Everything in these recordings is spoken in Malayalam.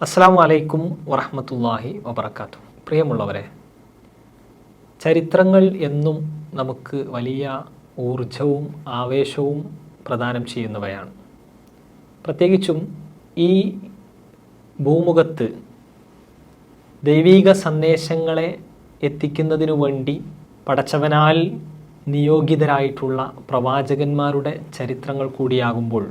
അസ്സാം വലൈക്കും വറഹമത്തല്ലാഹി വബർക്കാത്തു പ്രിയമുള്ളവരെ ചരിത്രങ്ങൾ എന്നും നമുക്ക് വലിയ ഊർജവും ആവേശവും പ്രദാനം ചെയ്യുന്നവയാണ്. പ്രത്യേകിച്ചും ഈ ഭൂമുഖത്ത് ദൈവീക സന്ദേശങ്ങളെ എത്തിക്കുന്നതിനു വേണ്ടി പടച്ചവനാൽ നിയോഗിതരായിട്ടുള്ള പ്രവാചകന്മാരുടെ ചരിത്രങ്ങൾ കൂടിയാകുമ്പോൾ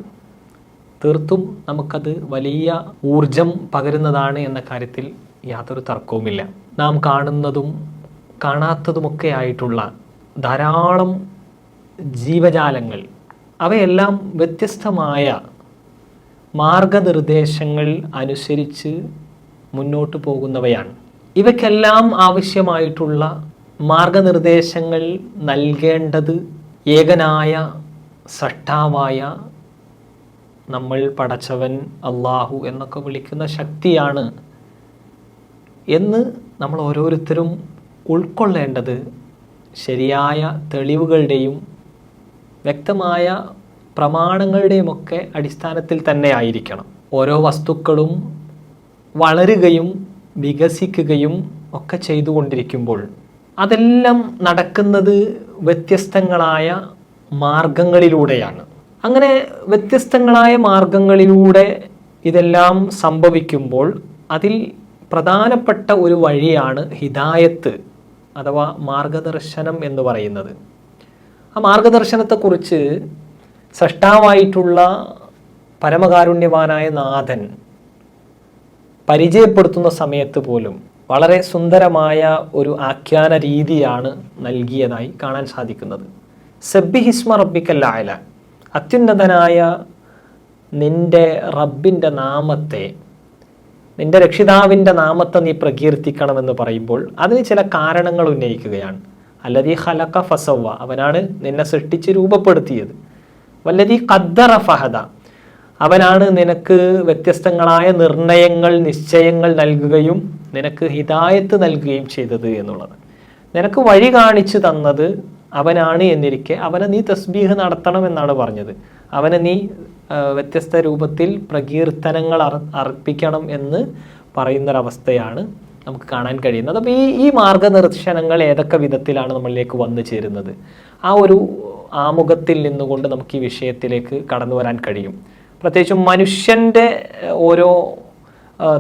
തീർത്തും നമുക്കത് വലിയ ഊർജം പകരുന്നതാണ് എന്ന കാര്യത്തിൽ യാതൊരു തർക്കവുമില്ല. നാം കാണുന്നതും കാണാത്തതുമൊക്കെ ആയിട്ടുള്ള ധാരാളം ജീവജാലങ്ങൾ അവയെല്ലാം വ്യത്യസ്തമായ മാർഗനിർദ്ദേശങ്ങൾ അനുസരിച്ച് മുന്നോട്ട് പോകുന്നവയാണ്. ഇവയ്ക്കെല്ലാം ആവശ്യമായിട്ടുള്ള മാർഗനിർദ്ദേശങ്ങൾ നൽകേണ്ടത് ഏകനായ സട്ടാവായ നമ്മൾ പടച്ചവൻ അള്ളാഹു എന്നൊക്കെ വിളിക്കുന്ന ശക്തിയാണ് എന്ന് നമ്മൾ ഓരോരുത്തരും ഉൾക്കൊള്ളേണ്ടത് ശരിയായ തെളിവുകളുടെയും വ്യക്തമായ പ്രമാണങ്ങളുടെയുമൊക്കെ അടിസ്ഥാനത്തിൽ തന്നെ ആയിരിക്കണം. ഓരോ വസ്തുക്കളും വളരുകയും വികസിക്കുകയും ഒക്കെ ചെയ്തുകൊണ്ടിരിക്കുമ്പോൾ അതെല്ലാം നടക്കുന്നത് വ്യത്യസ്തങ്ങളായ മാർഗങ്ങളിലൂടെയാണ്. അങ്ങനെ വ്യത്യസ്തങ്ങളായ മാർഗങ്ങളിലൂടെ ഇതെല്ലാം സംഭവിക്കുമ്പോൾ അതിൽ പ്രധാനപ്പെട്ട ഒരു വഴിയാണ് ഹിദായത്ത് അഥവാ മാർഗദർശനം എന്ന് പറയുന്നത്. ആ മാർഗദർശനത്തെക്കുറിച്ച് സഷ്ടാവായിട്ടുള്ള പരമകാരുണ്യവാനായ നാഥൻ പരിചയപ്പെടുത്തുന്ന സമയത്ത് പോലും വളരെ സുന്ദരമായ ഒരു ആഖ്യാന രീതിയാണ് നൽകിയതായി കാണാൻ സാധിക്കുന്നത്. സബ്ബി ഹിസ്മ അത്യുന്നതനായ നിന്റെ റബ്ബിന്റെ നാമത്തെ നിന്റെ രക്ഷിതാവിന്റെ നാമത്തെ നീ പ്രകീർത്തിക്കണമെന്ന് പറയുമ്പോൾ അതിന് ചില കാരണങ്ങൾ ഉന്നയിക്കുകയാണ്. അല്ലതി ഹലക്ക ഫസവ അവനാണ് നിന്നെ സൃഷ്ടിച്ച് രൂപപ്പെടുത്തിയത്. വല്ലതീ ഖദ്ദറ ഫഹദ അവനാണ് നിനക്ക് വ്യത്യസ്തങ്ങളായ നിർണയങ്ങൾ നിശ്ചയങ്ങൾ നൽകുകയും നിനക്ക് ഹിതായത്ത് നൽകുകയും ചെയ്തത് എന്നുള്ളത്. നിനക്ക് വഴി കാണിച്ചു തന്നത് അവനാണ് എന്നിരിക്കെ. അവനെ നീ തസ്ബീഹ് നടത്തണം എന്നാണ് പറഞ്ഞത്. അവനെ നീ വ്യത്യസ്ത രൂപത്തിൽ പ്രകീർത്തനങ്ങൾ അർ അർപ്പിക്കണം എന്ന് പറയുന്നൊരവസ്ഥയാണ് നമുക്ക് കാണാൻ കഴിയുന്നത്. അപ്പോൾ ഈ ഈ മാർഗനിർദ്ദേശനങ്ങൾ ഏതൊക്കെ വിധത്തിലാണ് നമ്മളിലേക്ക് വന്നു ചേരുന്നത്? ആ ഒരു ആമുഖത്തിൽ നിന്നുകൊണ്ട് നമുക്ക് ഈ വിഷയത്തിലേക്ക് കടന്നു വരാൻ കഴിയും. പ്രത്യേകിച്ചും മനുഷ്യന്റെ ഓരോ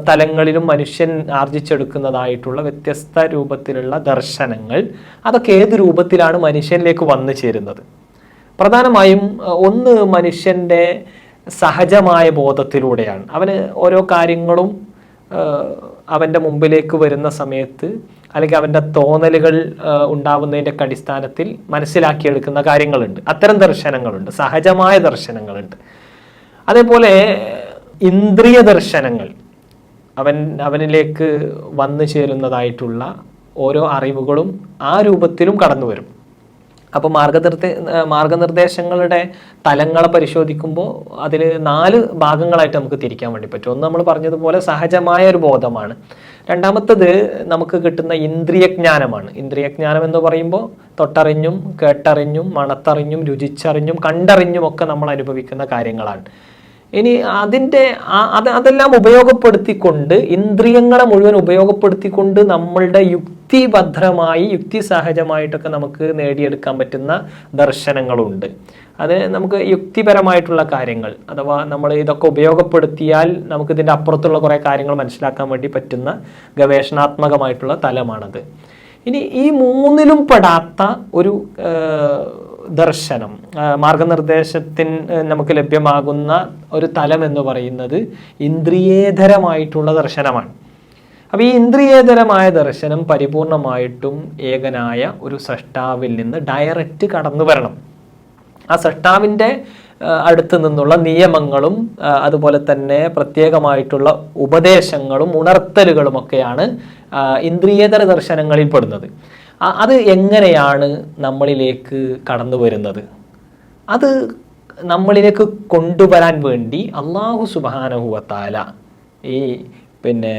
തലങ്ങളിലും മനുഷ്യൻ ആർജിച്ചെടുക്കുന്നതായിട്ടുള്ള വ്യത്യസ്ത രൂപത്തിലുള്ള ദർശനങ്ങൾ. അതൊക്കെ ഏത് രൂപത്തിലാണ് മനുഷ്യനിലേക്ക് വന്നു ചേരുന്നത്? പ്രധാനമായും ഒന്ന് മനുഷ്യന്റെ സഹജമായ ബോധത്തിലൂടെയാണ്. അവന് ഓരോ കാര്യങ്ങളും അവന്റെ മുമ്പിലേക്ക് വരുന്ന സമയത്ത് അല്ലെങ്കിൽ അവന്റെ തോന്നലുകൾ ഉണ്ടാവുന്നതിന്റെ അടിസ്ഥാനത്തിൽ മനസ്സിലാക്കിയെടുക്കുന്ന കാര്യങ്ങളുണ്ട്. അത്തരം ദർശനങ്ങളുണ്ട്. സഹജമായ ദർശനങ്ങളുണ്ട്. അതേപോലെ ഇന്ദ്രിയ ദർശനങ്ങൾ. അവൻ അവനിലേക്ക് വന്നു ചേരുന്നതായിട്ടുള്ള ഓരോ അറിവുകളും ആ രൂപത്തിലും കടന്നു വരും അപ്പോൾ മാർഗനിർദ്ദേ മാർഗനിർദ്ദേശങ്ങളുടെ തലങ്ങളെ പരിശോധിക്കുമ്പോൾ അതിൽ നാല് ഭാഗങ്ങളായിട്ട് നമുക്ക് തിരിക്കാൻ വേണ്ടി പറ്റും. ഒന്ന് നമ്മൾ പറഞ്ഞതുപോലെ സഹജമായ ഒരു ബോധമാണ്. രണ്ടാമത്തത് നമുക്ക് കിട്ടുന്ന ഇന്ദ്രിയജ്ഞാനമാണ്. ഇന്ദ്രിയജ്ഞാനം എന്ന് പറയുമ്പോൾ തൊട്ടറിഞ്ഞും കേട്ടറിഞ്ഞും മണത്തറിഞ്ഞും രുചിച്ചറിഞ്ഞും കണ്ടറിഞ്ഞും ഒക്കെ നമ്മൾ അനുഭവിക്കുന്ന കാര്യങ്ങളാണ്. ഇനി അതിന്റെ അത് അതെല്ലാം ഉപയോഗപ്പെടുത്തിക്കൊണ്ട് ഇന്ദ്രിയങ്ങളെ മുഴുവൻ ഉപയോഗപ്പെടുത്തിക്കൊണ്ട് നമ്മളുടെ യുക്തിഭദ്രമായി യുക്തിസഹജമായിട്ടൊക്കെ നമുക്ക് നേടിയെടുക്കാൻ പറ്റുന്ന ദർശനങ്ങളുണ്ട്. അത് നമുക്ക് യുക്തിപരമായിട്ടുള്ള കാര്യങ്ങൾ അഥവാ നമ്മൾ ഇതൊക്കെ ഉപയോഗപ്പെടുത്തിയാൽ നമുക്ക് ഇതിന്റെ അപ്പുറത്തുള്ള കുറേ കാര്യങ്ങൾ മനസ്സിലാക്കാൻ വേണ്ടി പറ്റുന്ന ഗവേഷണാത്മകമായിട്ടുള്ള തലമാണത്. ഇനി ഈ മൂന്നിലും പെടാത്ത ഒരു ദർശനം. മാർഗനിർദ്ദേശത്തിൻ നമുക്ക് ലഭ്യമാകുന്ന ഒരു തലം എന്ന് പറയുന്നത് ഇന്ദ്രിയേതരമായിട്ടുള്ള ദർശനമാണ്. അപ്പോൾ ഈ ഇന്ദ്രിയേതരമായ ദർശനം പരിപൂർണമായിട്ടും ഏകനായ ഒരു സഷ്ടാവിൽ നിന്ന് ഡയറക്റ്റ് കടന്നു വരണം. ആ സഷ്ടാവിന്റെ അടുത്ത് നിന്നുള്ള നിയമങ്ങളും അതുപോലെ തന്നെ പ്രത്യേകമായിട്ടുള്ള ഉപദേശങ്ങളും ഉണർത്തലുകളുമൊക്കെയാണ് ഇന്ദ്രിയേതര ദർശനങ്ങളിൽ പെടുന്നത്. അത് എങ്ങനെയാണ് നമ്മളിലേക്ക് കടന്നു വരുന്നത്? അത് നമ്മളിലേക്ക് കൊണ്ടുവരാൻ വേണ്ടി അള്ളാഹു സുബാനഹുവത്താല ഈ പിന്നെ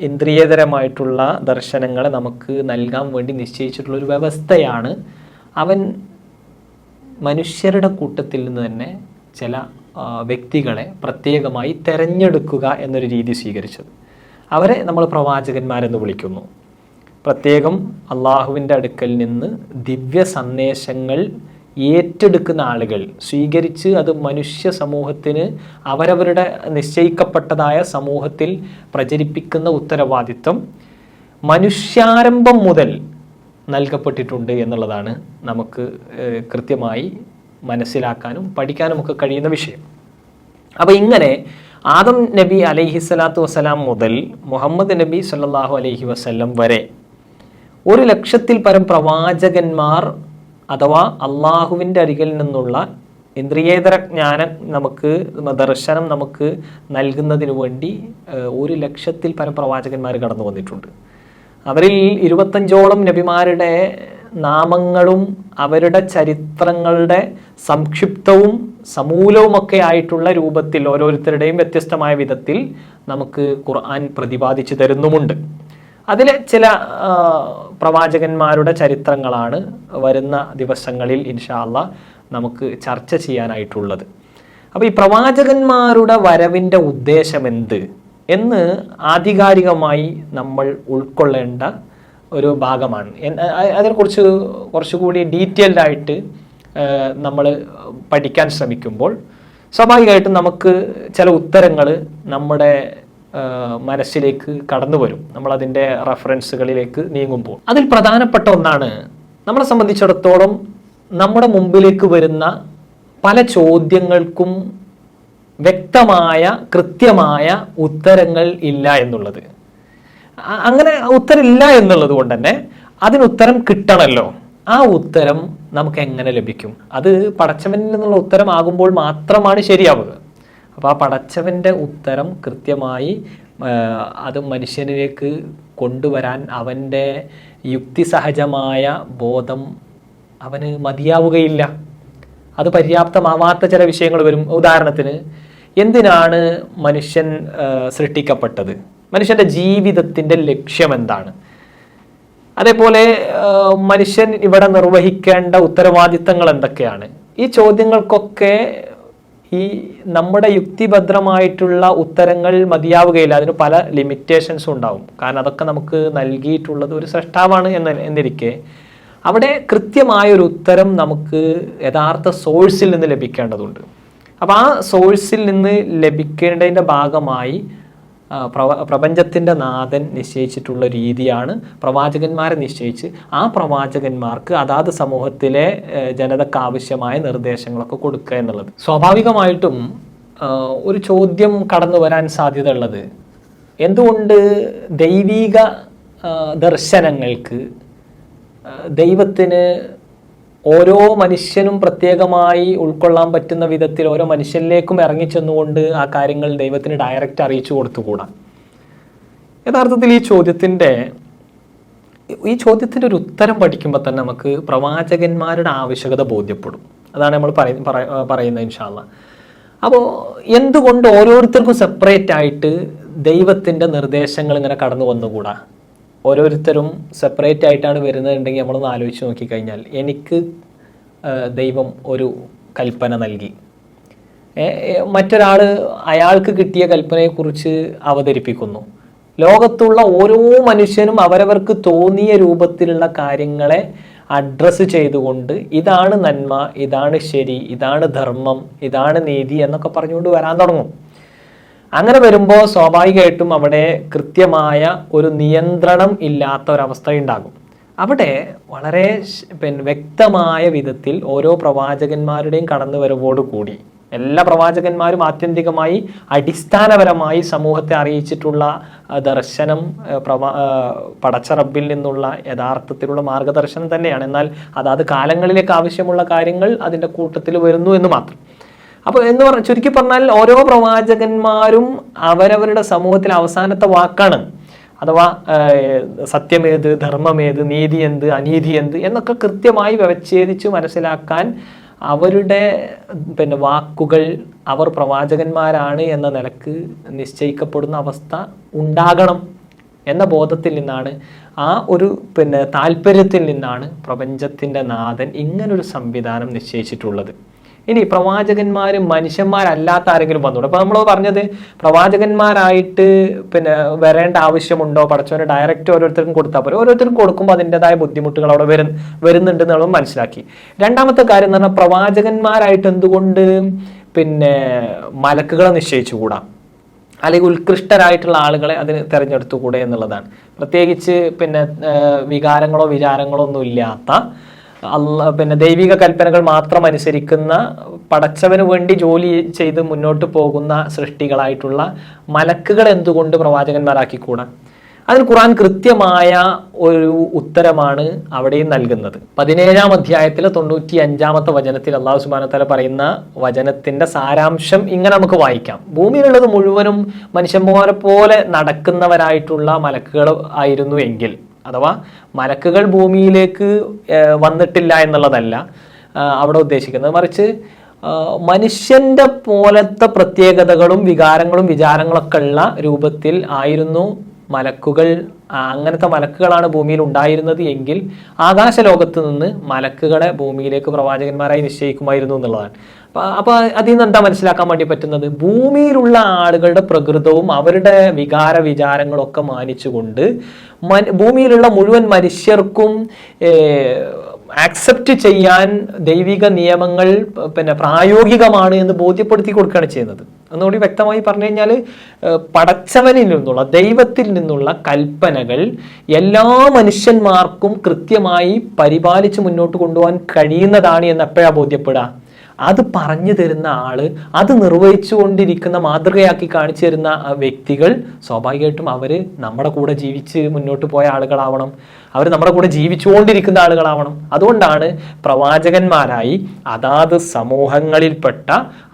ഇന്ദ്രിയതരമായിട്ടുള്ള ദർശനങ്ങളെ നമുക്ക് നൽകാൻ വേണ്ടി നിശ്ചയിച്ചിട്ടുള്ള ഒരു വ്യവസ്ഥയാണ് അവൻ മനുഷ്യരുടെ കൂട്ടത്തിൽ നിന്ന് തന്നെ ചില വ്യക്തികളെ പ്രത്യേകമായി തിരഞ്ഞെടുക്കുക എന്നൊരു രീതി സ്വീകരിച്ചത്. അവരെ നമ്മൾ പ്രവാചകന്മാരെന്ന് വിളിക്കുന്നു. പ്രത്യേകം അള്ളാഹുവിന്റെ അടുക്കൽ നിന്ന് ദിവ്യ സന്ദേശങ്ങൾ ഏറ്റെടുക്കുന്ന ആളുകൾ സ്വീകരിച്ച് അത് മനുഷ്യ സമൂഹത്തിന് അവരവരുടെ നിശ്ചയിക്കപ്പെട്ടതായ സമൂഹത്തിൽ പ്രചരിപ്പിക്കുന്ന ഉത്തരവാദിത്വം മനുഷ്യാരംഭം മുതൽ നൽകപ്പെട്ടിട്ടുണ്ട് എന്നുള്ളതാണ് നമുക്ക് കൃത്യമായി മനസ്സിലാക്കാനും പഠിക്കാനും ഒക്കെ കഴിയുന്ന വിഷയം. അപ്പോൾ ഇങ്ങനെ ആദം നബി അലൈഹി സ്വലാത്തു വസ്സലാം മുതൽ മുഹമ്മദ് നബി സല്ലാഹു അലൈഹി വസ്ല്ലം വരെ ഒരു ലക്ഷത്തിൽ പരം പ്രവാചകന്മാർ അഥവാ അള്ളാഹുവിന്റെ അരികിൽ നിന്നുള്ള ഇന്ദ്രിയേതര ജ്ഞാനം നമുക്ക് ദർശനം നമുക്ക് നൽകുന്നതിന് വേണ്ടി ഒരു ലക്ഷത്തിൽ പരം പ്രവാചകന്മാർ കടന്നു വന്നിട്ടുണ്ട്. അവരിൽ ഇരുപത്തഞ്ചോളം നബിമാരുടെ നാമങ്ങളും അവരുടെ ചരിത്രങ്ങളുടെ സംക്ഷിപ്തവും സമൂലവുമൊക്കെ ആയിട്ടുള്ള രൂപത്തിൽ ഓരോരുത്തരുടെയും വ്യത്യസ്തമായ വിധത്തിൽ നമുക്ക് ഖുർആൻ പ്രതിപാദിച്ചു തരുന്നുമുണ്ട്. അതിലെ ചില പ്രവാചകന്മാരുടെ ചരിത്രങ്ങളാണ് വരുന്ന ദിവസങ്ങളിൽ ഇൻഷാല്ല നമുക്ക് ചർച്ച ചെയ്യാനായിട്ടുള്ളത്. അപ്പോൾ ഈ പ്രവാചകന്മാരുടെ വരവിന്റെ ഉദ്ദേശം എന്ത്? എന്ന് ആധികാരികമായി നമ്മൾ ഉൾക്കൊള്ളേണ്ട ഒരു ഭാഗമാണ്. അതിനെക്കുറിച്ച് കുറച്ചുകൂടി ഡീറ്റെയിൽഡ് ആയിട്ട് നമ്മൾ പഠിക്കാൻ ശ്രമിക്കുമ്പോൾ സ്വാഭാവികമായിട്ടും നമുക്ക് ചില ഉത്തരങ്ങൾ നമ്മുടെ മനസ്സിലേക്ക് കടന്നു വരും. നമ്മളതിന്റെ റഫറൻസുകളിലേക്ക് നീങ്ങുമ്പോൾ. അതിൽ പ്രധാനപ്പെട്ട ഒന്നാണ് നമ്മളെ സംബന്ധിച്ചിടത്തോളം നമ്മുടെ മുമ്പിലേക്ക് വരുന്ന പല ചോദ്യങ്ങൾക്കും വ്യക്തമായ കൃത്യമായ ഉത്തരങ്ങൾ ഇല്ല എന്നുള്ളത്. അങ്ങനെ ഉത്തരമില്ല എന്നുള്ളത് കൊണ്ട് തന്നെ അതിന് ഉത്തരം കിട്ടണമല്ലോ ആ ഉത്തരം നമുക്ക് എങ്ങനെ ലഭിക്കും? അത് പടച്ചവനിൽ നിന്നുള്ള ഉത്തരമാകുമ്പോൾ മാത്രമാണ് ശരിയാവുക. അപ്പോൾ ആ പടച്ചവന്റെ ഉത്തരം കൃത്യമായി അത് മനുഷ്യനിലേക്ക് കൊണ്ടുവരാൻ അവന്റെ യുക്തിസഹജമായ ബോധം അവന് മതിയാവുകയില്ല. അത് പര്യാപ്തമാവാത്ത ചില വിഷയങ്ങൾ വരും. ഉദാഹരണത്തിന് എന്തിനാണ് മനുഷ്യൻ സൃഷ്ടിക്കപ്പെട്ടത്? മനുഷ്യന്റെ ജീവിതത്തിന്റെ ലക്ഷ്യം എന്താണ്? അതേപോലെ മനുഷ്യൻ ഇവിടെ നിർവഹിക്കേണ്ട ഉത്തരവാദിത്തങ്ങൾ എന്തൊക്കെയാണ്? ഈ ചോദ്യങ്ങൾക്കൊക്കെ ഈ നമ്മുടെ യുക്തിഭദ്രമായിട്ടുള്ള ഉത്തരങ്ങൾ മതിയാവുകയില്ല. അതിന് പല ലിമിറ്റേഷൻസും ഉണ്ടാവും. കാരണം അതൊക്കെ നമുക്ക് നൽകിയിട്ടുള്ളത് ഒരു സൃഷ്ടാവാണ് എന്ന് എന്നിരിക്കെ അവിടെ കൃത്യമായൊരു ഉത്തരം നമുക്ക് യഥാർത്ഥ സോഴ്സിൽ നിന്ന് ലഭിക്കേണ്ടതുണ്ട്. അപ്പോൾ ആ സോഴ്സിൽ നിന്ന് ലഭിക്കേണ്ടതിന്റെ ഭാഗമായി പ്രപഞ്ചത്തിന്റെ നാഥൻ നിശ്ചയിച്ചിട്ടുള്ള രീതിയാണ് പ്രവാചകന്മാരെ നിശ്ചയിച്ച്. ആ പ്രവാചകന്മാർക്ക് അതാത് സമൂഹത്തിലെ ജനതക്ക് ആവശ്യമായ നിർദ്ദേശങ്ങളൊക്കെ കൊടുക്കുക എന്നുള്ളത്. സ്വാഭാവികമായിട്ടും ഒരു ചോദ്യം കടന്നു വരാൻ സാധ്യത ഉള്ളത് എന്തുകൊണ്ട് ദൈവീക ദർശനങ്ങൾക്ക് ദൈവത്തിന് ഓരോ മനുഷ്യനും പ്രത്യേകമായി ഉൾക്കൊള്ളാൻ പറ്റുന്ന വിധത്തിൽ ഓരോ മനുഷ്യനിലേക്കും ഇറങ്ങിച്ചെന്നുകൊണ്ട് ആ കാര്യങ്ങൾ ദൈവത്തിന് ഡയറക്റ്റ് അറിയിച്ചു കൊടുത്തുകൂടാ? യഥാർത്ഥത്തിൽ ഈ ചോദ്യത്തിന്റെ ഈ ചോദ്യത്തിന്റെ ഒരു ഉത്തരം പഠിക്കുമ്പോൾ തന്നെ നമുക്ക് പ്രവാചകന്മാരുടെ ആവശ്യകത ബോധ്യപ്പെടും. അതാണ് നമ്മൾ പറയുന്നത് ഇൻഷാല്ല അപ്പോൾ എന്തുകൊണ്ട് ഓരോരുത്തർക്കും സെപ്പറേറ്റ് ആയിട്ട് ദൈവത്തിന്റെ നിർദ്ദേശങ്ങൾ ഇങ്ങനെ കടന്നു വന്നുകൂടാ? ഓരോരുത്തരും സെപ്പറേറ്റ് ആയിട്ടാണ് വരുന്നതുണ്ടെങ്കിൽ നമ്മളൊന്ന് ആലോചിച്ച് നോക്കിക്കഴിഞ്ഞാൽ എനിക്ക് ദൈവം ഒരു കൽപ്പന നൽകി. മറ്റൊരാൾ അയാൾക്ക് കിട്ടിയ കൽപ്പനയെക്കുറിച്ച് അവതരിപ്പിക്കുന്നു. ലോകത്തുള്ള ഓരോ മനുഷ്യനും അവരവർക്ക് തോന്നിയ രൂപത്തിലുള്ള കാര്യങ്ങളെ അഡ്രസ്സ് ചെയ്തുകൊണ്ട് ഇതാണ് നന്മ ഇതാണ് ശരി ഇതാണ് ധർമ്മം ഇതാണ് നീതി എന്നൊക്കെ പറഞ്ഞുകൊണ്ട് വരാൻ തുടങ്ങും. അങ്ങനെ വരുമ്പോൾ സ്വാഭാവികമായിട്ടും അവിടെ കൃത്യമായ ഒരു നിയന്ത്രണം ഇല്ലാത്ത ഒരവസ്ഥ ഉണ്ടാകും. അവിടെ വളരെ പിന്നെ വ്യക്തമായ വിധത്തിൽ ഓരോ പ്രവാചകന്മാരുടെയും കടന്നു കൂടി എല്ലാ പ്രവാചകന്മാരും ആത്യന്തികമായി അടിസ്ഥാനപരമായി സമൂഹത്തെ അറിയിച്ചിട്ടുള്ള ദർശനം പ്രവാ പടച്ചറബിൽ നിന്നുള്ള യഥാർത്ഥത്തിലുള്ള മാർഗദർശനം തന്നെയാണ്. എന്നാൽ അതാത് കാലങ്ങളിലേക്ക് ആവശ്യമുള്ള കാര്യങ്ങൾ അതിന്റെ കൂട്ടത്തിൽ വരുന്നു എന്ന് മാത്രം. അപ്പോൾ എന്ന് പറഞ്ഞ ചുരുക്കി പറഞ്ഞാൽ ഓരോ പ്രവാചകന്മാരും അവരവരുടെ സമൂഹത്തിലെ അവസാനത്തെ വാക്കാണ്. അഥവാ സത്യമേത് ധർമ്മമേത് നീതി എന്ത് അനീതി എന്ത് എന്നൊക്കെ കൃത്യമായി വ്യവച്ഛേദിച്ച് മനസ്സിലാക്കാൻ അവരുടെ പിന്നെ വാക്കുകൾ അവർ പ്രവാചകന്മാരാണ് എന്ന നിലയ്ക്ക് നിശ്ചയിക്കപ്പെടുന്ന അവസ്ഥ ഉണ്ടാകണം എന്ന ബോധത്തിൽ നിന്നാണ് ആ ഒരു പിന്നെ താല്പര്യത്തിൽ നിന്നാണ് പ്രപഞ്ചത്തിന്റെ നാഥൻ ഇങ്ങനൊരു സംവിധാനം നിശ്ചയിച്ചിട്ടുള്ളത്. ഇനി പ്രവാചകന്മാർ മനുഷ്യന്മാരല്ലാത്ത ആരെങ്കിലും വന്നോളൂ അപ്പൊ നമ്മൾ പറഞ്ഞത് പ്രവാചകന്മാരായിട്ട് പിന്നെ വരേണ്ട ആവശ്യമുണ്ടോ? പഠിച്ചവന് ഡയറക്റ്റ് ഓരോരുത്തർക്കും കൊടുത്താൽ പോലും ഓരോരുത്തർക്കും കൊടുക്കുമ്പോൾ അതിന്റെതായ ബുദ്ധിമുട്ടുകൾ അവിടെ വരും വരുന്നുണ്ട് നമ്മൾ മനസ്സിലാക്കി. രണ്ടാമത്തെ കാര്യം എന്ന് പറഞ്ഞാൽ പ്രവാചകന്മാരായിട്ട് എന്തുകൊണ്ട് പിന്നെ മലക്കുകളെ നിശ്ചയിച്ചുകൂടാ? അല്ലെങ്കിൽ ഉത്കൃഷ്ടരായിട്ടുള്ള ആളുകളെ അതിന് തിരഞ്ഞെടുത്തുകൂടെ എന്നുള്ളതാണ്. പ്രത്യേകിച്ച് പിന്നെ വികാരങ്ങളോ വിചാരങ്ങളോ ഒന്നും ഇല്ലാത്ത അല്ല പിന്നെ ദൈവിക കൽപ്പനകൾ മാത്രം അനുസരിക്കുന്ന പടച്ചവന് വേണ്ടി ജോലി ചെയ്ത് മുന്നോട്ട് പോകുന്ന സൃഷ്ടികളായിട്ടുള്ള മലക്കുകൾ എന്തുകൊണ്ട് പ്രവാചകന്മാരാക്കിക്കൂടാ? അതിന് ഖുറാൻ കൃത്യമായ ഒരു ഉത്തരമാണ് അവിടെയും നൽകുന്നത്. പതിനേഴാം അധ്യായത്തിലെ തൊണ്ണൂറ്റി അഞ്ചാമത്തെ വചനത്തിൽ അള്ളാഹു സുബാന തല പറയുന്ന വചനത്തിന്റെ സാരാംശം ഇങ്ങനെ നമുക്ക് വായിക്കാം. ഭൂമിയിലുള്ളത് മുഴുവനും മനുഷ്യന്മാരെ പോലെ നടക്കുന്നവരായിട്ടുള്ള മലക്കുകൾ ആയിരുന്നു എങ്കിൽ അഥവാ മലക്കുകൾ ഭൂമിയിലേക്ക് വന്നിട്ടില്ല എന്നുള്ളതല്ല അവിടെ ഉദ്ദേശിക്കുന്നത്. മറിച്ച് മനുഷ്യന്റെ പോലത്തെ പ്രത്യേകതകളും വികാരങ്ങളും വിചാരങ്ങളൊക്കെ ഉള്ള രൂപത്തിൽ ആയിരുന്നു മലക്കുകൾ. അങ്ങനത്തെ മലക്കുകളാണ് ഭൂമിയിൽ ഉണ്ടായിരുന്നത് എങ്കിൽ ആകാശ ലോകത്ത് നിന്ന് മലക്കുകളെ ഭൂമിയിലേക്ക് പ്രവാചകന്മാരായി നിശ്ചയിക്കുമായിരുന്നു എന്നുള്ളതാണ്. അപ്പൊ അപ്പൊ അതിൽ നിന്ന് എന്താ മനസ്സിലാക്കാൻ വേണ്ടി പറ്റുന്നത്? ഭൂമിയിലുള്ള ആളുകളുടെ പ്രകൃതവും അവരുടെ വികാര വിചാരങ്ങളൊക്കെ മാനിച്ചുകൊണ്ട് ഭൂമിയിലുള്ള മുഴുവൻ മനുഷ്യർക്കും ആക്സെപ്റ്റ് ചെയ്യാൻ ദൈവിക നിയമങ്ങൾ പിന്നെ പ്രായോഗികമാണ് എന്ന് ബോധ്യപ്പെടുത്തി കൊടുക്കുകയാണ് ചെയ്യുന്നത്. ഒന്നുകൂടി വ്യക്തമായി പറഞ്ഞു കഴിഞ്ഞാൽ പടച്ചവനിൽ നിന്നുള്ള ദൈവത്തിൽ നിന്നുള്ള കൽപ്പനകൾ എല്ലാ മനുഷ്യന്മാർക്കും കൃത്യമായി പരിപാലിച്ച് മുന്നോട്ട് കൊണ്ടുപോകാൻ കഴിയുന്നതാണ് എന്ന് എപ്പോഴാ ബോധ്യപ്പെടുക? അത് പറഞ്ഞു തരുന്ന ആൾ അത് നിർവഹിച്ചുകൊണ്ടിരിക്കുന്ന മാതൃകയാക്കി കാണിച്ചു തരുന്ന വ്യക്തികൾ സ്വാഭാവികമായിട്ടും അവർ നമ്മുടെ കൂടെ ജീവിച്ച് മുന്നോട്ട് പോയ ആളുകളാവണം. അവർ നമ്മുടെ കൂടെ ജീവിച്ചുകൊണ്ടിരിക്കുന്ന ആളുകളാവണം. അതുകൊണ്ടാണ് പ്രവാചകന്മാരായി അതാത് സമൂഹങ്ങളിൽപ്പെട്ട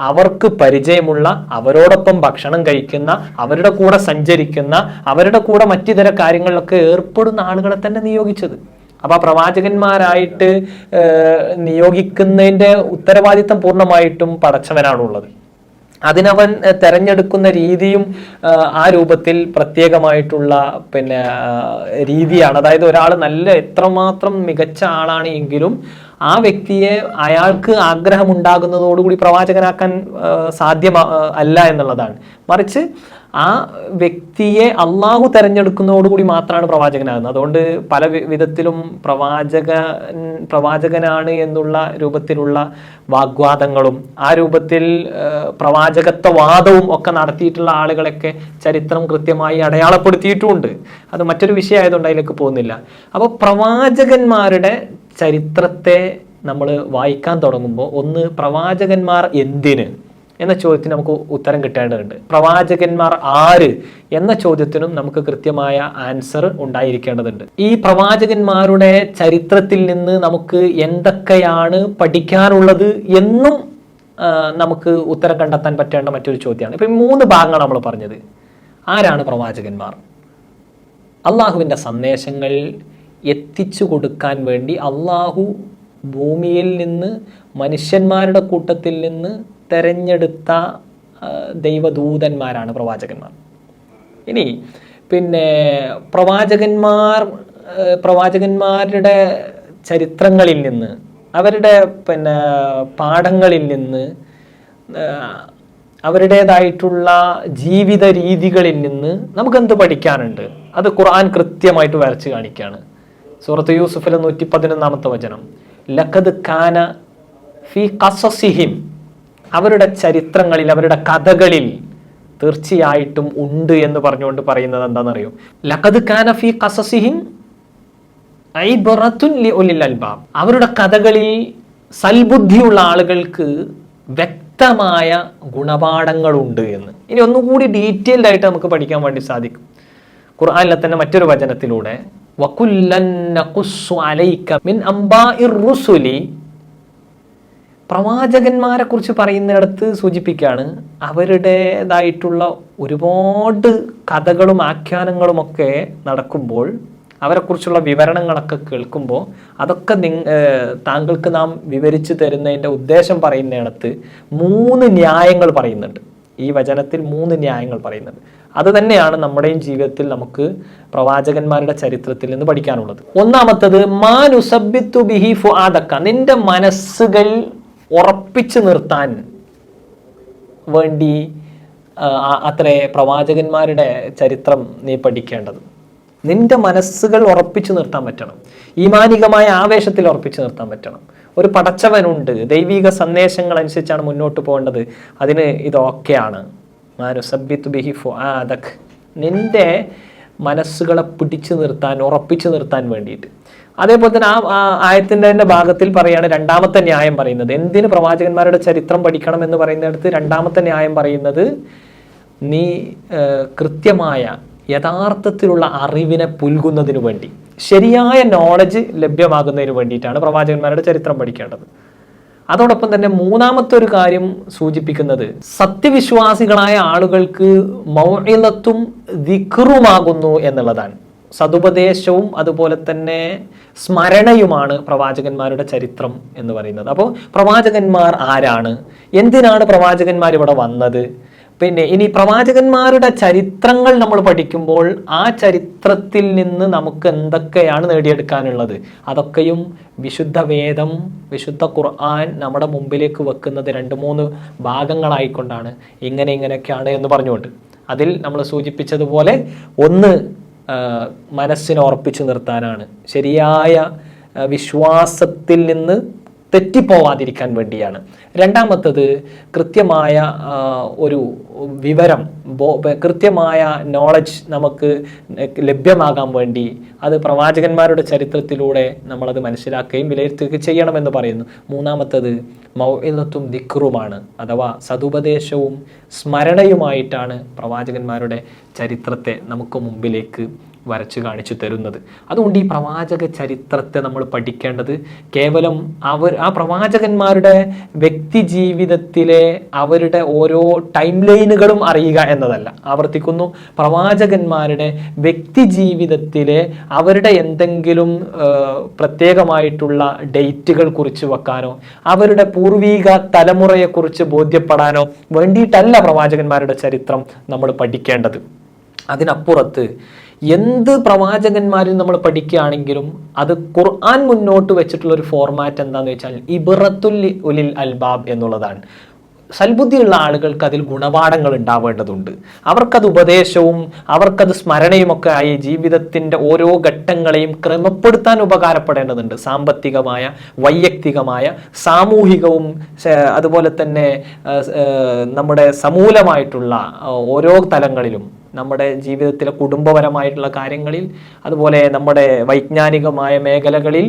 അവർക്ക് പരിചയമുള്ള അവരോടൊപ്പം ഭക്ഷണം കഴിക്കുന്ന അവരുടെ കൂടെ സഞ്ചരിക്കുന്ന അവരുടെ കൂടെ മറ്റിതര കാര്യങ്ങളിലൊക്കെ ഏർപ്പെടുന്ന ആളുകളെ തന്നെ നിയോഗിച്ചത്. അപ്പൊ ആ പ്രവാചകന്മാരായിട്ട് നിയോഗിക്കുന്നതിന്റെ ഉത്തരവാദിത്തം പൂർണമായിട്ടും പടച്ചവനാണുള്ളത്. അതിനവൻ തെരഞ്ഞെടുക്കുന്ന രീതിയും ആ രൂപത്തിൽ പ്രത്യേകമായിട്ടുള്ള പിന്നെ രീതിയാണ്. അതായത് ഒരാൾ നല്ല എത്രമാത്രം മികച്ച ആളാണ് എങ്കിലും ആ വ്യക്തിയെ അയാൾക്ക് ആഗ്രഹമുണ്ടാകുന്നതോടുകൂടി പ്രവാചകനാക്കാൻ ഏഹ്, സാധ്യമ ഏഹ്, അല്ല എന്നുള്ളതാണ്. മറിച്ച് ആ വ്യക്തിയെ അള്ളാഹു തെരഞ്ഞെടുക്കുന്നതോടുകൂടി മാത്രമാണ് പ്രവാചകനാകുന്നത്. അതുകൊണ്ട് പല വിധത്തിലും പ്രവാചക പ്രവാചകനാണ് എന്നുള്ള രൂപത്തിലുള്ള വാഗ്വാദങ്ങളും ആ രൂപത്തിൽ പ്രവാചകത്വവാദവും ഒക്കെ നടത്തിയിട്ടുള്ള ആളുകളൊക്കെ ചരിത്രം കൃത്യമായി അടയാളപ്പെടുത്തിയിട്ടുമുണ്ട് അത് മറ്റൊരു വിഷയമായതുകൊണ്ട് അതിലേക്ക് പോകുന്നില്ല. അപ്പോൾ പ്രവാചകന്മാരുടെ ചരിത്രത്തെ നമ്മൾ വായിക്കാൻ തുടങ്ങുമ്പോൾ ഒന്ന് പ്രവാചകന്മാർ എന്തിന്? എന്ന ചോദ്യത്തിന് നമുക്ക് ഉത്തരം കിട്ടേണ്ടതുണ്ട്. പ്രവാചകന്മാർ ആര് എന്ന ചോദ്യത്തിനും നമുക്ക് കൃത്യമായ ആൻസർ ഉണ്ടായിരിക്കേണ്ടതുണ്ട്. ഈ പ്രവാചകന്മാരുടെ ചരിത്രത്തിൽ നിന്ന് നമുക്ക് എന്തൊക്കെയാണ് പഠിക്കാനുള്ളത് എന്നും നമുക്ക് ഉത്തരം കണ്ടെത്താൻ പറ്റേണ്ട മറ്റൊരു ചോദ്യമാണ്. ഇപ്പം ഈ മൂന്ന് ഭാഗങ്ങളാണ് നമ്മൾ പറഞ്ഞത്. ആരാണ് പ്രവാചകന്മാർ? അള്ളാഹുവിന്റെ സന്ദേശങ്ങൾ എത്തിച്ചു കൊടുക്കാൻ വേണ്ടി അള്ളാഹു ഭൂമിയിൽ നിന്ന് മനുഷ്യന്മാരുടെ കൂട്ടത്തിൽ നിന്ന് തെരഞ്ഞെടുത്ത ദൈവദൂതന്മാരാണ് പ്രവാചകന്മാർ. ഇനി പിന്നെ പ്രവാചകന്മാർ പ്രവാചകന്മാരുടെ ചരിത്രങ്ങളിൽ നിന്ന് അവരുടെ പിന്നെ പാഠങ്ങളിൽ നിന്ന് അവരുടേതായിട്ടുള്ള ജീവിത രീതികളിൽ നിന്ന് നമുക്ക് എന്ത് പഠിക്കാനുണ്ട്? അത് ഖുർആൻ കൃത്യമായിട്ട് വരച്ച് കാണിക്കുകയാണ് സൂറത്ത് യൂസുഫിലെ നൂറ്റി പതിനൊന്നാമത്തെ വചനം. ലഖദ് ഖാന ഫി ഖസസിഹിം അവരുടെ ചരിത്രങ്ങളിൽ അവരുടെ കഥകളിൽ തീർച്ചയായിട്ടും ഉണ്ട് എന്ന് പറഞ്ഞുകൊണ്ട് പറയുന്നത് എന്താണെന്നറിയോ? ലഖദ് കാനഫി കസസിഹിൻ അവരുടെ കഥകളിൽ സൽബുദ്ധിയുള്ള ആളുകൾക്ക് വ്യക്തമായ ഗുണപാഠങ്ങളുണ്ട് എന്ന്. ഇനി ഒന്നുകൂടി ഡീറ്റെയിൽഡ് ആയിട്ട് നമുക്ക് പഠിക്കാൻ വേണ്ടി സാധിക്കും. ഖുർആാനിലെ തന്നെ മറ്റൊരു വചനത്തിലൂടെ വകുല്ലൻ അലൈക്ക അലൈക മിൻ അംബാഇർ റുസുലി പ്രവാചകന്മാരെ കുറിച്ച് പറയുന്നിടത്ത് സൂചിപ്പിക്കുകയാണ് അവരുടേതായിട്ടുള്ള ഒരുപാട് കഥകളും ആഖ്യാനങ്ങളും ഒക്കെ നടക്കുമ്പോൾ അവരെക്കുറിച്ചുള്ള വിവരണങ്ങളൊക്കെ കേൾക്കുമ്പോൾ അതൊക്കെ നിങ് താങ്കൾക്ക് നാം വിവരിച്ചു തരുന്നതിന്റെ ഉദ്ദേശം പറയുന്നിടത്ത് മൂന്ന് ന്യായങ്ങൾ പറയുന്നുണ്ട്. ഈ വചനത്തിൽ മൂന്ന് ന്യായങ്ങൾ പറയുന്നുണ്ട്. അത് തന്നെയാണ് നമ്മുടെയും ജീവിതത്തിൽ നമുക്ക് പ്രവാചകന്മാരുടെ ചരിത്രത്തിൽ നിന്ന് പഠിക്കാനുള്ളത്. ഒന്നാമത്തത് മാനുസബിത്തു ബിഹി ഫുആദക്ക നിന്റെ മനസ്സുകൾ ഉറപ്പിച്ചു നിർത്താൻ വേണ്ടി അത്ര പ്രവാചകന്മാരുടെ ചരിത്രം നീ പഠിക്കേണ്ടത്. നിന്റെ മനസ്സുകൾ ഉറപ്പിച്ചു നിർത്താൻ പറ്റണം. ഈമാനികമായ ആവേശത്തിൽ ഉറപ്പിച്ചു നിർത്താൻ പറ്റണം. ഒരു പടച്ചവനുണ്ട്. ദൈവിക സന്ദേശങ്ങൾ അനുസരിച്ചാണ് മുന്നോട്ട് പോകേണ്ടത്. അതിന് ഇതൊക്കെയാണ് മാനുസബ്ബിത്തു ബിഹി. നിന്റെ മനസ്സുകളെ പിടിച്ചു നിർത്താൻ ഉറപ്പിച്ചു നിർത്താൻ വേണ്ടിയിട്ട്. അതേപോലെ തന്നെ ആ ആയത്തിന്റെ തന്നെ ഭാഗത്തിൽ പറയാണ് രണ്ടാമത്തെ ന്യായം പറയുന്നത്. എന്തിന് പ്രവാചകന്മാരുടെ ചരിത്രം പഠിക്കണം എന്ന് പറയുന്നിടത്ത് രണ്ടാമത്തെ ന്യായം പറയുന്നത് നീ കൃത്യമായ യഥാർത്ഥത്തിലുള്ള അറിവിനെ പുൽകുന്നതിന് വേണ്ടി ശരിയായ നോളജ് ലഭ്യമാകുന്നതിന് വേണ്ടിയിട്ടാണ് പ്രവാചകന്മാരുടെ ചരിത്രം പഠിക്കേണ്ടത്. അതോടൊപ്പം തന്നെ മൂന്നാമത്തെ ഒരു കാര്യം സൂചിപ്പിക്കുന്നത് സത്യവിശ്വാസികളായ ആളുകൾക്ക് മൗഇലത്തും ദിക്റുമാകുന്നു എന്നുള്ളതാണ്. സതുപദേശവും അതുപോലെ തന്നെ സ്മരണയുമാണ് പ്രവാചകന്മാരുടെ ചരിത്രം എന്ന് പറയുന്നത്. അപ്പോൾ പ്രവാചകന്മാർ ആരാണ്? എന്തിനാണ് പ്രവാചകന്മാർ ഇവിടെ വന്നത്? പിന്നെ ഇനി പ്രവാചകന്മാരുടെ ചരിത്രങ്ങൾ നമ്മൾ പഠിക്കുമ്പോൾ ആ ചരിത്രത്തിൽ നിന്ന് നമുക്ക് എന്തൊക്കെയാണ് നേടിയെടുക്കാനുള്ളത്? അതൊക്കെയും വിശുദ്ധ വേദം വിശുദ്ധ ഖുർആൻ നമ്മുടെ മുമ്പിലേക്ക് വെക്കുന്നത് രണ്ട് മൂന്ന് ഭാഗങ്ങളായിക്കൊണ്ടാണ് ഇങ്ങനെ ഇങ്ങനെയൊക്കെയാണ് എന്ന് പറഞ്ഞുകൊണ്ട്. അതിൽ നമ്മൾ സൂചിപ്പിച്ചതുപോലെ ഒന്ന് മനസ്സിനെ ഉറപ്പിച്ചു നിർത്താനാണ്. ശരിയായ വിശ്വാസത്തിൽ നിന്ന് തെറ്റിപ്പോവാതിരിക്കാൻ വേണ്ടിയാണ്. രണ്ടാമത്തത് കൃത്യമായ ഒരു വിവരം കൃത്യമായ നോളജ് നമുക്ക് ലഭ്യമാകാൻ വേണ്ടി അത് പ്രവാചകന്മാരുടെ ചരിത്രത്തിലൂടെ നമ്മളത് മനസ്സിലാക്കുകയും വിലയിരുത്തുകയും ചെയ്യണമെന്ന് പറയുന്നു. മൂന്നാമത്തത് മൗഇലത്തും ദിക്റുമാണ് അഥവാ സതുപദേശവും സ്മരണയുമായിട്ടാണ് പ്രവാചകന്മാരുടെ ചരിത്രത്തെ നമുക്ക് മുമ്പിലേക്ക് വരച്ചു കാണിച്ചു തരുന്നത്. അതുകൊണ്ട് ഈ പ്രവാചക ചരിത്രത്തെ നമ്മൾ പഠിക്കേണ്ടത് കേവലം അവർ ആ പ്രവാചകന്മാരുടെ വ്യക്തി ജീവിതത്തിലെ അവരുടെ ഓരോ ടൈം ലൈനുകളും അറിയുക എന്നതല്ല. ആവർത്തിക്കുന്നു പ്രവാചകന്മാരുടെ വ്യക്തി ജീവിതത്തിലെ അവരുടെ എന്തെങ്കിലും പ്രത്യേകമായിട്ടുള്ള ഡേറ്റുകൾ കുറിച്ച് വെക്കാനോ അവരുടെ പൂർവീക തലമുറയെക്കുറിച്ച് ബോധ്യപ്പെടാനോ വേണ്ടിയിട്ടല്ല പ്രവാചകന്മാരുടെ ചരിത്രം നമ്മൾ പഠിക്കേണ്ടത്. അതിനപ്പുറത്ത് എന്ത് പ്രവാചകന്മാരിൽ നമ്മൾ പഠിക്കുകയാണെങ്കിലും അത് ഖുർആൻ മുന്നോട്ട് വെച്ചിട്ടുള്ള ഒരു ഫോർമാറ്റ് എന്താണെന്ന് വെച്ചാൽ ഇബറത്തുൽ ഉലിൽ അൽബാബ് എന്നുള്ളതാണ്. സൽബുദ്ധിയുള്ള ആളുകൾക്ക് അതിൽ ഗുണപാഠങ്ങൾ ഉണ്ടാവേണ്ടതുണ്ട്. അവർക്കത് ഉപദേശവും അവർക്കത് സ്മരണയുമൊക്കെ ആയി ജീവിതത്തിന്റെ ഓരോ ഘട്ടങ്ങളെയും ക്രമപ്പെടുത്താൻ ഉപകാരപ്പെടേണ്ടതുണ്ട്. സാമ്പത്തികമായ വൈയക്തികമായ സാമൂഹികവും അതുപോലെ തന്നെ നമ്മുടെ സമൂലമായിട്ടുള്ള ഓരോ തലങ്ങളിലും നമ്മുടെ ജീവിതത്തിലെ കുടുംബപരമായിട്ടുള്ള കാര്യങ്ങളിൽ അതുപോലെ നമ്മുടെ വൈജ്ഞാനികമായ മേഖലകളിൽ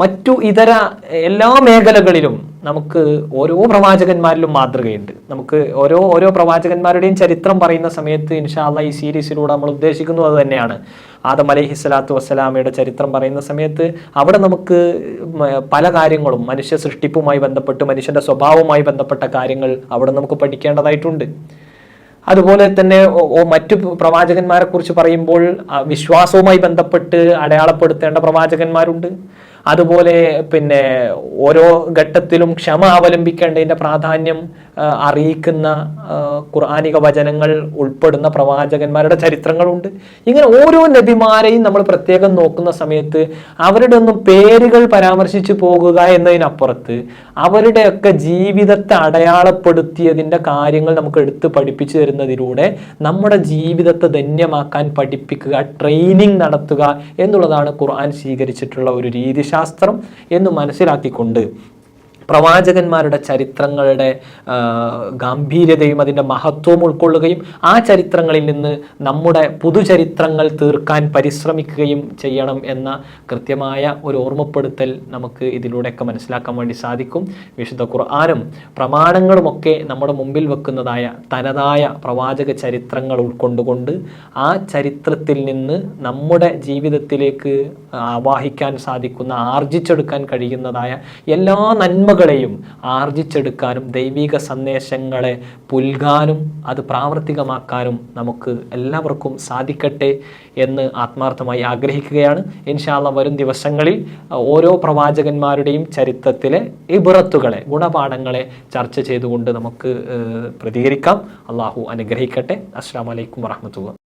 മറ്റു ഇതര എല്ലാ മേഖലകളിലും നമുക്ക് ഓരോ പ്രവാചകന്മാരിലും മാതൃകയുണ്ട്. നമുക്ക് ഓരോ ഓരോ പ്രവാചകന്മാരുടെയും ചരിത്രം പറയുന്ന സമയത്ത് ഇൻഷാല്ല ഈ സീരീസിലൂടെ നമ്മൾ ഉദ്ദേശിക്കുന്നത് അത് തന്നെയാണ്. ആദം അലൈഹി സ്വലാത്തു വസ്സലാമയുടെ ചരിത്രം പറയുന്ന സമയത്ത് അവിടെ നമുക്ക് പല കാര്യങ്ങളും മനുഷ്യ സൃഷ്ടിപ്പുമായി ബന്ധപ്പെട്ട് മനുഷ്യന്റെ സ്വഭാവവുമായി ബന്ധപ്പെട്ട കാര്യങ്ങൾ അവിടെ നമുക്ക് പഠിക്കേണ്ടതായിട്ടുണ്ട്. അതുപോലെ തന്നെ മറ്റു പ്രവാചകന്മാരെ കുറിച്ച് പറയുമ്പോൾ വിശ്വാസവുമായി ബന്ധപ്പെട്ട് അടയാളപ്പെടുത്തേണ്ട പ്രവാചകന്മാരുണ്ട്. അതുപോലെ പിന്നെ ഓരോ ഘട്ടത്തിലും ക്ഷമ അവലംബിക്കേണ്ടതിന്റെ പ്രാധാന്യം അറിയിക്കുന്ന ഖുർആാനിക വചനങ്ങൾ ഉൾപ്പെടുന്ന പ്രവാചകന്മാരുടെ ചരിത്രങ്ങളുണ്ട്. ഇങ്ങനെ ഓരോ നബിമാരെയും നമ്മൾ പ്രത്യേകം നോക്കുന്ന സമയത്ത് അവരുടെ ഒന്നും പേരുകൾ പരാമർശിച്ചു പോകുക എന്നതിനപ്പുറത്ത് അവരുടെയൊക്കെ ജീവിതത്തെ അടയാളപ്പെടുത്തിയതിന്റെ കാര്യങ്ങൾ നമുക്ക് എടുത്ത് പഠിപ്പിച്ചു തരുന്നതിലൂടെ നമ്മുടെ ജീവിതത്തെ ധന്യമാക്കാൻ പഠിപ്പിക്കുക ട്രെയിനിങ് നടത്തുക എന്നുള്ളതാണ് ഖുർആൻ സ്വീകരിച്ചിട്ടുള്ള ഒരു രീതിശാസ്ത്രം എന്ന് മനസ്സിലാക്കിക്കൊണ്ട് പ്രവാചകന്മാരുടെ ചരിത്രങ്ങളുടെ ഗാംഭീര്യതയും അതിന്റെ മഹത്വവും ഉൾക്കൊള്ളുകയും ആ ചരിത്രങ്ങളിൽ നിന്ന് നമ്മുടെ പുതുചരിത്രങ്ങൾ തീർക്കാൻ പരിശ്രമിക്കുകയും ചെയ്യണം എന്ന കൃത്യമായ ഒരു ഓർമ്മപ്പെടുത്തൽ നമുക്ക് ഇതിലൂടെയൊക്കെ മനസ്സിലാക്കാൻ വേണ്ടി സാധിക്കും. വിശുദ്ധ ഖുർആാനും പ്രമാണങ്ങളുമൊക്കെ നമ്മുടെ മുമ്പിൽ വെക്കുന്നതായ തനതായ പ്രവാചക ചരിത്രങ്ങൾ ഉൾക്കൊണ്ടുകൊണ്ട് ആ ചരിത്രത്തിൽ നിന്ന് നമ്മുടെ ജീവിതത്തിലേക്ക് ആവാഹിക്കാൻ സാധിക്കുന്ന ആർജിച്ചെടുക്കാൻ കഴിയുന്നതായ എല്ലാ നന്മകളെയും ആർജിച്ചെടുക്കാനും ദൈവിക സന്ദേശങ്ങളെ പുൽകാനും അത് പ്രാവർത്തികമാക്കാനും നമുക്ക് എല്ലാവർക്കും സാധിക്കട്ടെ എന്ന് ആത്മാർത്ഥമായി ആഗ്രഹിക്കുകയാണ്. ഇൻഷാല്ല വരും ദിവസങ്ങളിൽ ഓരോ പ്രവാചകന്മാരുടെയും ചരിത്രത്തിലെ ഇബറത്തുകളെ ഗുണപാഠങ്ങളെ ചർച്ച ചെയ്തുകൊണ്ട് നമുക്ക് പ്രതികരിക്കാം. അള്ളാഹു അനുഗ്രഹിക്കട്ടെ. അസ്സാം വലൈക്കും വാഹമത്തുള്ള